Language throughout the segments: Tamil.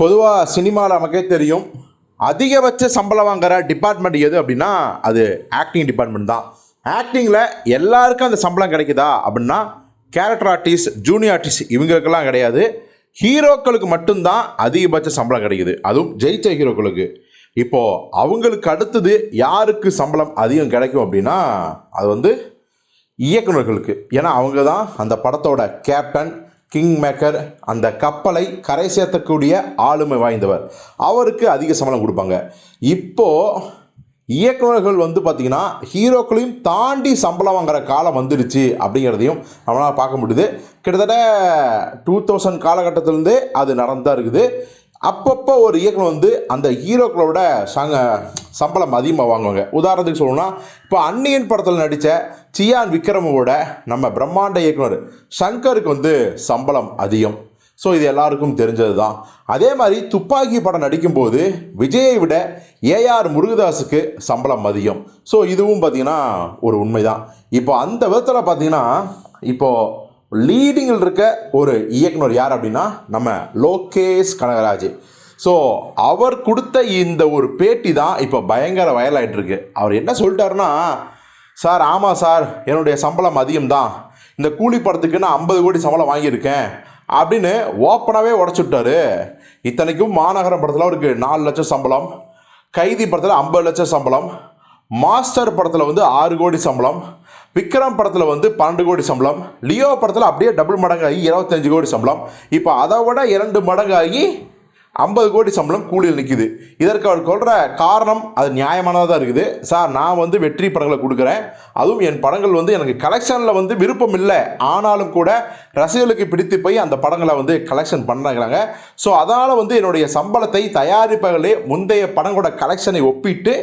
பொதுவாக சினிமாவில் நமக்கே தெரியும் அதிகபட்ச சம்பளம் வாங்குற டிபார்ட்மெண்ட் எது அப்படின்னா அது ஆக்டிங் டிபார்ட்மெண்ட் தான். ஆக்டிங்கில் எல்லாருக்கும் அந்த சம்பளம் கிடைக்குதா அப்படின்னா கேரக்டர் ஆர்டிஸ்ட் ஜூனியர் ஆர்டிஸ்ட் இவங்களுக்கெல்லாம் கிடையாது. ஹீரோக்களுக்கு மட்டும்தான் அதிகபட்ச சம்பளம் கிடைக்குது. அதுவும் ஜெயிச்ச ஹீரோக்களுக்கு இப்போது அவங்களுக்கு அடுத்தது யாருக்கு சம்பளம் அதிகம் கிடைக்கும் அப்படின்னா அது வந்து இயக்குனர்களுக்கு ஏன்னா அவங்க தான் அந்த படத்தோட கேப்டன் கிங் மேக்கர் அந்த கப்பலை கரை சேர்த்தக்கூடிய ஆளுமை வாய்ந்தவர். அவருக்கு அதிக சம்பளம் கொடுப்பாங்க. இப்போது இயக்குனர்கள் வந்து பார்த்திங்கன்னா ஹீரோக்களையும் தாண்டி சம்பளம் வாங்குற காலம் வந்துடுச்சு அப்படிங்கிறதையும் நம்மளால் பார்க்க முடியுது. கிட்டத்தட்ட டூ தௌசண்ட் காலகட்டத்திலேருந்தே அது நடந்து தான் இருக்குது. அப்பப்போ ஒரு இயக்குனர் வந்து அந்த ஹீரோக்களோட சங்க சம்பளம் அதிகமாக வாங்குவாங்க. உதாரணத்துக்கு சொல்லணும்னா இப்போ அன்னியின் படத்தில் நடித்த சியான் விக்ரமோட நம்ம பிரம்மாண்ட இயக்குனர் சங்கருக்கு வந்து சம்பளம் அதிகம். ஸோ இது எல்லாருக்கும் தெரிஞ்சது தான் அதே மாதிரி துப்பாக்கி படம் நடிக்கும்போது விஜயை விட ஏஆர் முருகதாஸுக்கு சம்பளம் அதிகம். ஸோ இதுவும் பார்த்திங்கன்னா ஒரு உண்மை தான் இப்போ அந்த விதத்தில் பார்த்தீங்கன்னா இப்போது லீடிங்கில் இருக்க ஒரு இயக்குனர் யார் அப்படின்னா நம்ம லோகேஷ் கனகராஜ். ஸோ அவர் கொடுத்த இந்த ஒரு பேட்டி தான் இப்போ பயங்கர வயலாயிட்டு இருக்கு அவர் என்ன சொல்லிட்டாருன்னா சார் ஆமாம் சார் என்னுடைய சம்பளம் அதிகம் தான் இந்த கூலி படத்துக்கு நான் ஐம்பது கோடி சம்பளம் வாங்கியிருக்கேன். அப்படின்னு ஓப்பனாகவே உடச்சி விட்டாரு இத்தனைக்கும் மாநகரம் படத்தில் அவருக்கு நாலு லட்சம் சம்பளம் கைதி படத்தில் ஐம்பது லட்சம் சம்பளம் மாஸ்டர் படத்தில் வந்து ஆறு கோடி சம்பளம் விக்ரம் படத்தில் வந்து பன்னெண்டு கோடி சம்பளம் லியோ படத்தில் அப்படியே டபுள் மடங்காகி இருபத்தஞ்சு கோடி சம்பளம். இப்போ அதை விட இரண்டு மடங்காகி ஐம்பது கோடி சம்பளம் கூலியில் நிற்கிது இதற்கு அவர் சொல்கிற காரணம் அது நியாயமானதாக தான் இருக்குது. சார் நான் வந்து வெற்றி படங்களை கொடுக்குறேன். அதுவும் என் படங்கள் வந்து எனக்கு கலெக்ஷனில் வந்து விருப்பம் இல்லை. ஆனாலும் கூட ரசிகர்களுக்கு பிடித்து போய் அந்த படங்களை வந்து கலெக்ஷன் பண்ணுறாங்க ஸோ அதனால் வந்து என்னுடைய சம்பளத்தை தயாரிப்பவர்களே முந்தைய படங்களோட கலெக்ஷனை ஒப்பிட்டு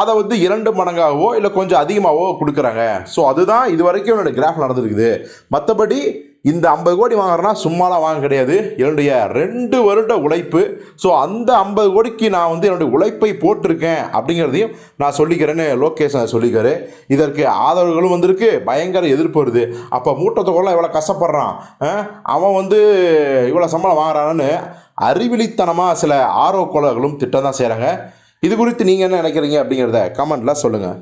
அதை வந்து இரண்டு மடங்காகவோ இல்லை கொஞ்சம் அதிகமாகவோ கொடுக்குறாங்க. ஸோ அதுதான் இது வரைக்கும் என்னோடய கிராஃப் நடந்திருக்குது. மற்றபடி இந்த ஐம்பது கோடி வாங்குறேன்னா சும்மாலாம் வாங்க கிடையாது. என்னுடைய ரெண்டு வருட உழைப்பு. ஸோ அந்த ஐம்பது கோடிக்கு நான் வந்து என்னுடைய உழைப்பை போட்டிருக்கேன் அப்படிங்கிறதையும் நான் சொல்லிக்கிறேன்னு லோகேஷ் சொல்லிக்காரு. இதற்கு ஆதரவுகளும் வந்திருக்கு. பயங்கர எதிர்ப்பு வருது. அப்போ மூட்டத்துக்குள்ள இவ்வளோ கஷ்டப்படுறான். அவன் வந்து இவ்வளோ சம்பளம் வாங்குறான்னு அறிவிலித்தனமாக சில ஆர்வக்கோளர்களும் திட்டம் தான் செய்கிறாங்க இது குறித்து நீங்கள் என்ன நினைக்கிறீங்க அப்படிங்கிறத கமெண்ட்லாம் சொல்லுங்கள்